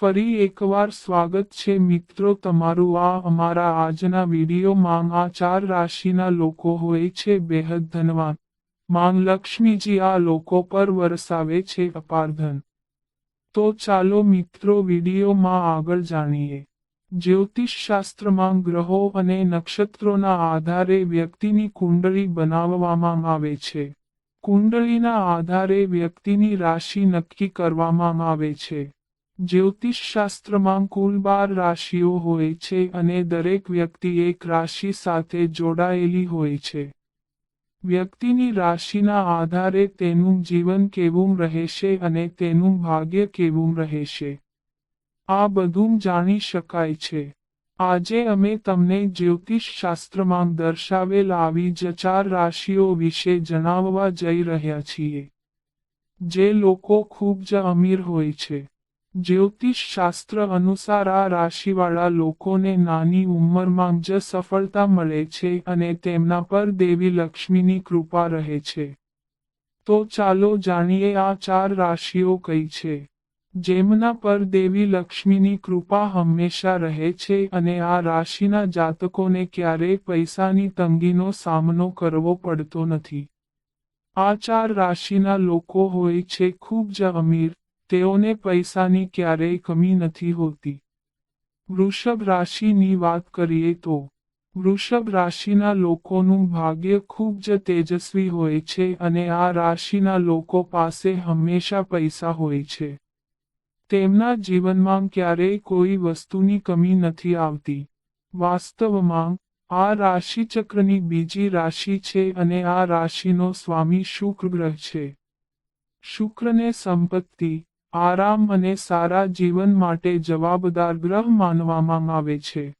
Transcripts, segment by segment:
ફરી એકવાર સ્વાગત છે મિત્રો, તમારું આ અમારા આજના વિડીયોમાં આ ચાર રાશિના લોકો હોય છે, બેહદ ધનવાન. માંગ લક્ષ્મીજી આ લોકો પર વરસાવે છે, અપાર ધન. તો ચાલો મિત્રો, વિડીયોમાં આગળ જાણીએ. જ્યોતિષ શાસ્ત્રમાં ગ્રહો અને નક્ષત્રોના આધારે વ્યક્તિની કુંડળી બનાવવામાં આવે છે. કુંડળીના આધારે વ્યક્તિની રાશિ નક્કી કરવામાં આવે છે. જ્યોતિષ શાસ્ત્રમાં કુલ બાર રાશિઓ હોય છે અને દરેક વ્યક્તિ એક રાશિ સાથે જોડાયેલી હોય છે. વ્યક્તિની રાશિના આધારે તેનું જીવન કેવું રહેશે અને તેનું ભાગ્ય કેવું રહેશે. આ બધું જાણી શકાય છે. આજે અમે તમને જ્યોતિષ શાસ્ત્રમાં દર્શાવેલ આવી જ ચાર રાશિઓ વિશે જણાવવા જઈ રહ્યા છીએ. જે લોકો ખૂબ જ અમીર હોય છે. જ્યોતિષ શાસ્ત્ર અનુસાર આ રાશિવાળા લોકોને નાની ઉંમરમાં જ સફળતા મળે છે અને તેમના પર દેવી લક્ષ્મીની કૃપા રહે છે. તો ચાલો જાણીએ આ ચાર રાશિઓ કઈ છે. જેમના પર દેવી લક્ષ્મીની કૃપા હંમેશા રહે છે અને આ રાશિના જાતકોને ક્યારેય પૈસાની તંગીનો સામનો કરવો પડતો નથી. આ ચાર રાશિના લોકો હોય છે ખૂબ જ અમીર તેઓને પૈસાની ક્યારેય કમી નથી હોતી. વૃષભ રાશિની વાત કરીએ તો, વૃષભ રાશિના લોકોનું ભાગ્ય ખૂબ જ તેજસ્વી હોય છે અને આ રાશિના લોકો પાસે હંમેશા પૈસા હોય છે. તેમના જીવનમાં ક્યારેય કોઈ વસ્તુની કમી નથી આવતી. વાસ્તવમાં, આ રાશિચક્રની બીજી રાશિ છે અને આ રાશિનો સ્વામી શુક્ર ગ્રહ છે. શુક્રને સંપત્તિ આરામ અને સારા જીવન માટે જવાબદાર ગ્રહ માનવામાં આવે છે.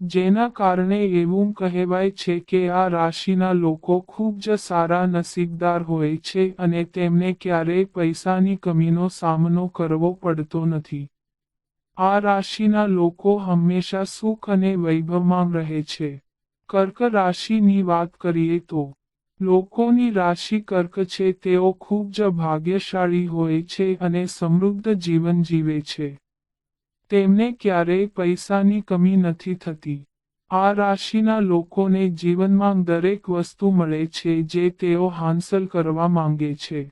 જેના કારણે એવું કહેવાય છે કે આ રાશિના લોકો ખૂબ જ સારા નસીબદાર હોય છે અને તેમને ક્યારેય પૈસાની કમીનો સામનો કરવો પડતો નથી. આ રાશિના લોકો હંમેશા સુખ અને વૈભવમાં રહે છે. કર્ક રાશિની વાત કરીએ તો લોકોની રાશિ કર્ક છે, તેઓ ખૂબ જ ભાગ્યશાળી હોય છે અને સમૃદ્ધ જીવન જીવે છે. તેમને ક્યારેય પૈસાની કમી નથી થતી. આ રાશિના લોકોને જીવનમાં દરેક વસ્તુ મળે છે જે તેઓ હાંસલ કરવા માંગે છે.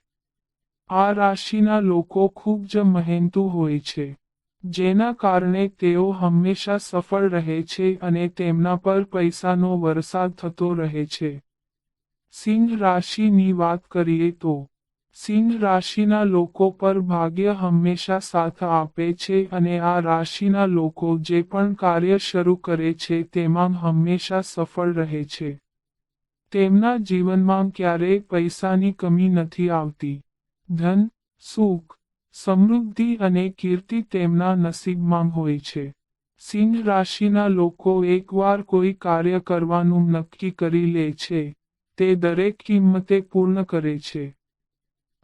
આ રાશિના લોકો ખૂબ જ મહેનતુ હોય છે, જેના કારણે તેઓ હંમેશા સફળ રહે છે અને તેમના પર પૈસાનો વરસાદ થતો રહે છે. સિંહ રાશિની વાત કરીએ તો, સિંહ રાશિના લોકો પર ભાગ્ય હંમેશા સાથ આપે છે અને આ રાશિના લોકો જે પણ કાર્ય શરૂ કરે છે તેમાં હંમેશા સફળ રહે છે. તેમના જીવનમાં ક્યારેય પૈસાની કમી નથી આવતી. ધન, સુખ, સમૃદ્ધિ અને કીર્તિ તેમના નસીબમાં હોય છે. સિંહ રાશિના લોકો એકવાર કોઈ કાર્ય કરવાનું નક્કી કરી લે છે. તે દરેક કિંમતે પૂર્ણ કરે છે.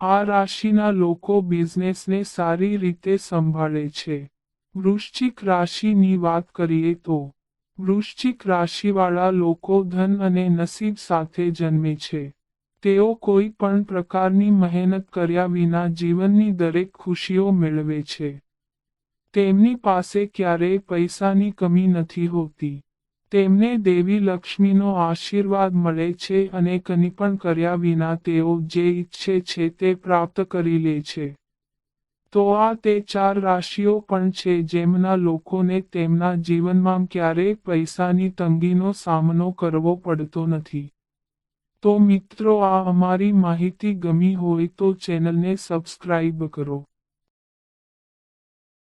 આ રાશિના લોકો બિઝનેસને સારી રીતે સંભાળે છે. વૃશ્ચિક રાશિની વાત કરીએ તો, વૃશ્ચિક રાશિવાળા લોકો ધન અને નસીબ સાથે જન્મે છે. તેઓ કોઈ પણ પ્રકારની મહેનત કર્યા વિના જીવનની દરેક ખુશીઓ મેળવે છે. તેમની પાસે ક્યારેય પૈસાની કમી નથી હોતી. તેમને દેવી લક્ષ્મીનો આશીર્વાદ મળે છે અને કની પણ કર્યા વિના તેઓ જે ઈચ્છે છે તે પ્રાપ્ત કરી લે છે. તો આ તે ચાર રાશિઓ પણ છે જેમના લોકોને તેમના જીવનમાં ક્યારેય પૈસાની તંગીનો સામનો કરવો પડતો નથી. તો મિત્રો, આ અમારી માહિતી ગમી હોય તો ચેનલને સબસ્ક્રાઇબ કરો.